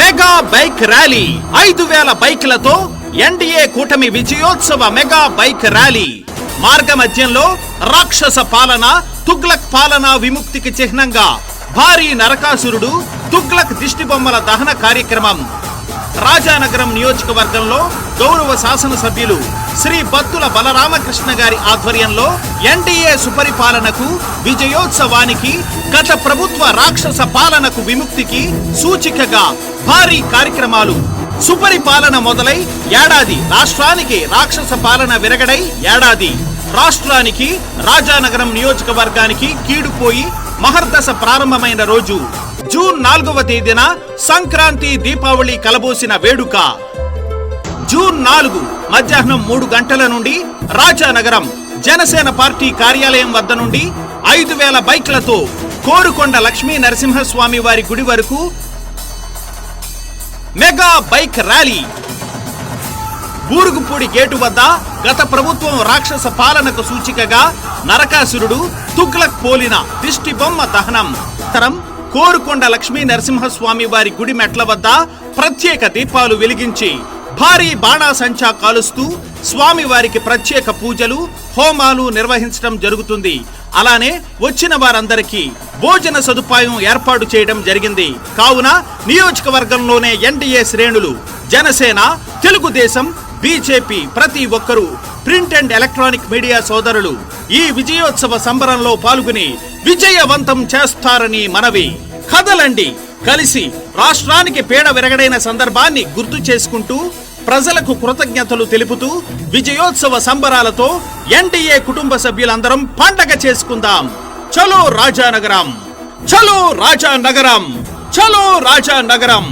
Mega bike rally. ఐదు వేల బైక్లతో NDA కూటమి విజయోత్సవ మెగా బైక్ ర్యాలీ. మార్గ మధ్యంలో రాక్షస పాలన తుగ్లక్ పాలన విముక్తికి చిహ్నంగా భారీ నరకాసురుడు తుగ్లక్ దిష్టిబొమ్మల దహన కార్యక్రమం. రాజానగరం నియోజకవర్గంలో గౌరవ శాసనసభ్యులు శ్రీ బత్తుల బలరామకృష్ణ గారి ఆధ్వర్యంలో ఎన్డీఏ సుపరిపాలనకు విజయోత్సవానికి గత ప్రభుత్వ రాక్షస పాలనకు విముక్తికి సూచికగా భారీ కార్యక్రమాలు. సుపరిపాలన మొదలై ఏడాది రాష్ట్రానికి రాక్షస పాలన విరగడై ఏడాది. రాష్ట్రానికి రాజానగరం నియోజకవర్గానికి కీడుపోయి మహర్దశ ప్రారంభమైన రోజు. జూన్ నాలుగవ తేదీన సంక్రాంతి దీపావళి కలబోసిన వేడుక. జూన్ నాలుగు మధ్యాహ్నం మూడు గంటల నుండి రాజానగరం జనసేన పార్టీ కార్యాలయం వద్ద నుండి ఐదు వేల బైక్లతో కోరుకొండ లక్ష్మీ నరసింహస్వామి వారి గుడి వరకు mega bike rally. Burugupudi gate వద్ద గత ప్రభుత్వం రాక్షస పాలనకు సూచికగా నరకాసురుడు తుగ్లక్ పోలిన దిష్టి బొమ్మ దహనం. తరం కోరుకొండ లక్ష్మీ నరసింహస్వామి వారి గుడి మెట్ల వద్ద ప్రత్యేక దీపాలు వెలిగించి భారీ బాణాసంచా కాలుస్తూ స్వామివారికి ప్రత్యేక పూజలు హోమాలు నిర్వహించడం జరుగుతుంది. అలానే వచ్చిన వారందరికీ భోజన సదుపాయం ఏర్పాటు చేయడం జరిగింది. కావున నియోజకవర్గంలోనే ఎన్డీఏ శ్రేణులు జనసేన తెలుగుదేశం బీజేపీ ప్రతి ఒక్కరూ ప్రింట్ అండ్ ఎలక్ట్రానిక్ మీడియా సోదరులు ఈ విజయోత్సవ సంబరంలో పాల్గొని విజయవంతం చేస్తారని మనవి. కదలండి. కలిసి రాష్ట్రానికి పీడ విరగడైన సందర్భాన్ని గుర్తు చేసుకుంటూ ప్రజలకు కృతజ్ఞతలు తెలుపుతూ విజయోత్సవ సంబరాలతో ఎన్డీఏ కుటుంబ సభ్యులందరం పండగ చేసుకుందాం. చలో రాజానగరం. చలో రాజానగరం. చలో రాజానగరం.